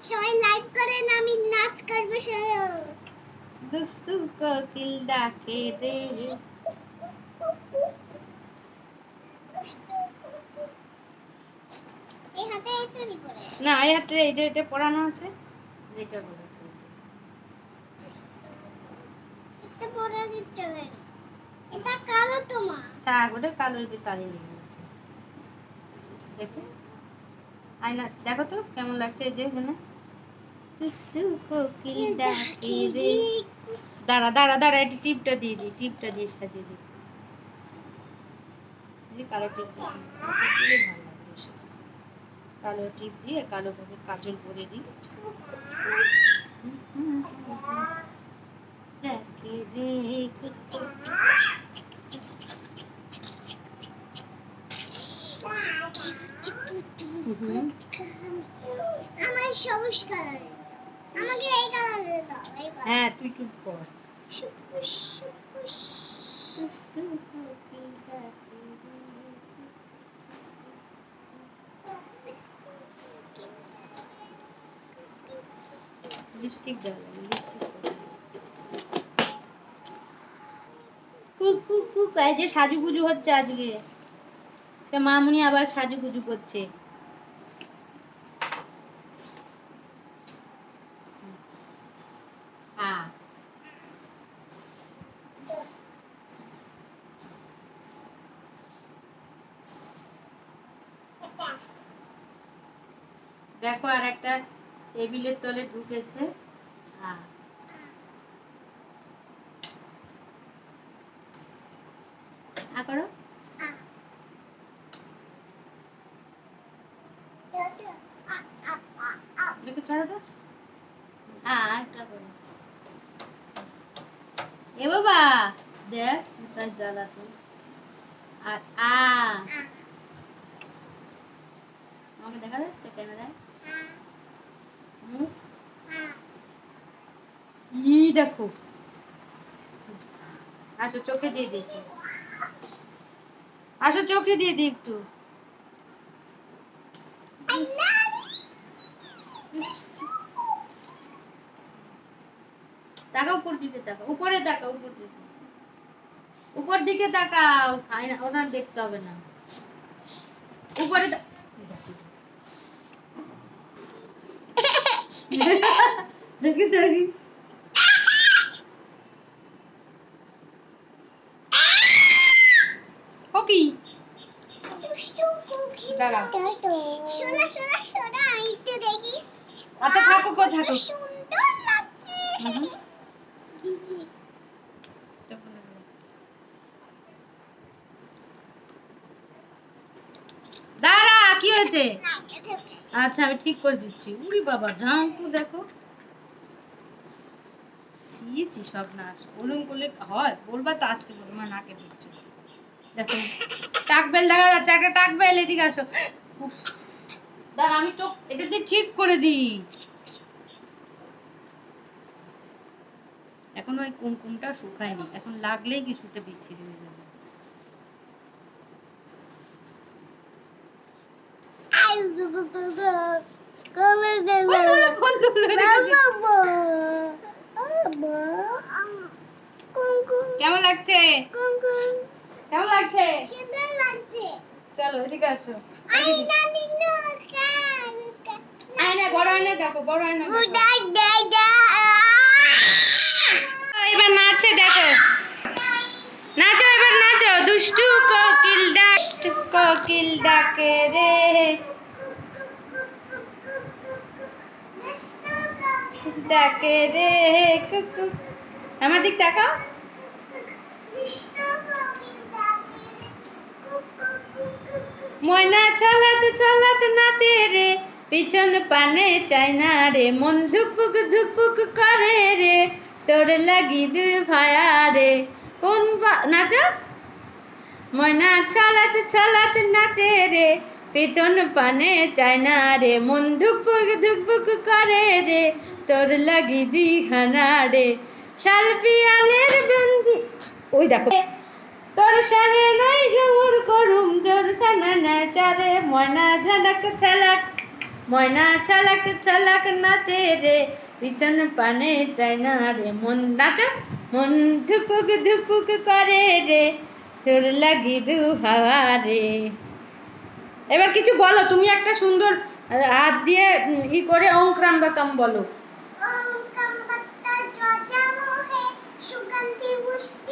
সবাই লাইক করেন আমি নাচ করব কোকিল ডাকে রে না এই হাতে এটা এটা পড়ানো আছে? এটা বলো এটা পরে দিতে এটা কালো থাক ওটা কালো যে কালি লেগে গেছে দেখো। আয়না দেখো তো কেমন লাগছে এই যে এখানে দুষ্টু কোকিল ডাকে রে। দাঁড়া দাঁড়া দাঁড়া একটু টিপটা দিয়ে দিই টিপটা দিয়ে সাজিয়ে দিই এই কালো টিপ দিয়ে দিই। কালো টিপ ভালো লাগবে কালো টিপ দিয়ে কালো ভাবে কাজল করে দিই। ডাকে রে আমার সবুজ কালারের আমাকে এই কালারের দাও হ্যাঁ তুই চুপ কর। ডাকে রে লিপস্টিক দাও। লিপস্টিক এই যে সাজুগুজু হচ্ছে আজকে। সে মামুনি আবার সাজুগুজু করছে। হ্যাঁ। দেখো আর একটা টেবিলের তলে ঢুকেছে। হ্যাঁ। আ দেখে ছাড়ো তো। একটা করো। এ বাবা, দেখ, কোথায় জ্বালাতো আর আ। আমাকে দেখা যাচ্ছে ক্যামেরায়? ই, দেখো। আসো, চোখে দিয়ে একটু। আসো চোখে দিয়ে দিই একটু। তাকাও উপর দিকে, তাকাও। উপরে তাকাও, উপর দিকে। উপর দিকে তাকাও। আয়না ওনার দেখতে হবে না। উপরে দেখি দেখি ও কি দাঁড়াও। শোনা শোনা শোনা একটু দেখি। আচ্ছা থাকো গো থাকো? সুন্দর লাগছে। দাঁড়া কি হয়েছে? আচ্ছা আমি ঠিক করে দিচ্ছি। উরি বাবা ঝাঙ্কু দেখো। সব নাচ ওরম করলে হয় বলবা তো আসতে বলব নাকে ঢুকছে। দেখো। টাক বেল দেখা যাচ্ছে একটা টাক বেল এদিকে আসো। দাঁড়া আমি চোখ এটা দিয়ে ঠিক করে দিই। এখন ওই কুমকুমটা শুকায়নি এখন লাগলেই কিছুটা বিচ্ছিরি হয়ে যাবে। কেমন লাগছে? কেমন লাগছে? সুন্দর লাগছে। চলো এদিকে আসো। আয়না বড় আয়না দেখো বড় আয়না এবার নাচে দেখো। নাচো এবার নাচো। দুষ্টু কোকিল ডাক কোকিল ডাকে রে। ডাকে রে। কুকু। আমার দিক তাকাও। ময়না ছলাতে ছলাতে নাচে রে, পিছন পানে চাই না রে, মন ধুকপুক ধুকপুক করে রে, তোর লাগি দু ভায়া রে। কোন নাচো? ময়না ছলাতে ছলাতে নাচে রে, পিছন পানে চাই না রে, মন ধুকপুক ধুকপুক করে রে, তোর লাগি দিহানা রে। শাল পিয়ালের ওই দেখো। তোর সঙ্গে নই ঝুমুর নাচারে ময়না ঝালাক ছালাক ময়না ছালাক ছালাক নাচে রে। পিছন পানে চাই না রে, মন নাচ, মন ধুপুক ধুপুক করে রে। তোর লাগি দু হাওয়া রে। এবার কিছু বলো, তুমি একটা সুন্দর হাত দিয়ে ই করে অঙ্করাম বাকাম বলো। ওম কম্বত্তা জ্বজা মোহে, সুগন্ধি পুষ্টি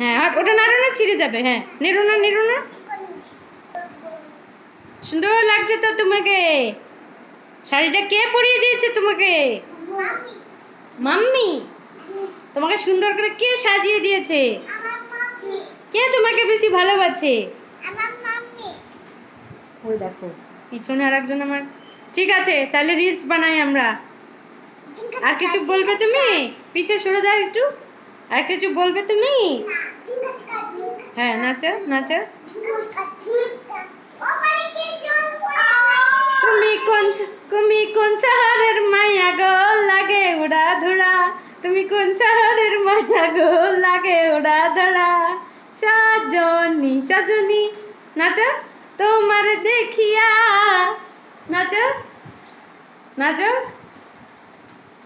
হ্যাঁ আর ওটা নাড়ো ছিঁড়ে যাবে হ্যাঁ। নেড়ো না নেড়ো না। সুন্দর লাগছে তো তোমাকে। শাড়িটা কে পরিয়ে দিয়েছে তোমাকে? মাম্মি। তোমাকে সুন্দর করে কে সাজিয়ে দিয়েছে? কে তোমাকে বেশি ভালোবাসে? ওই দেখো। পিছনে আর একজন আমার। ঠিক আছে, তাহলে রিলস বানাই আমরা। আর কিছু বলবে তুমি? পিছে সরে যাও একটু। আর কিছু বলবে তুমি? হ্যাঁ নাচো নাচো। তুমি কোন তুমি কোন শহরের মায়া গো লাগে উড়া ধুরা তুমি কোন শহরের মায়া গো লাগে উড়া ধরা সজনী সজনী। নাচো তোমার দেখিয়া। নাচো নাচো।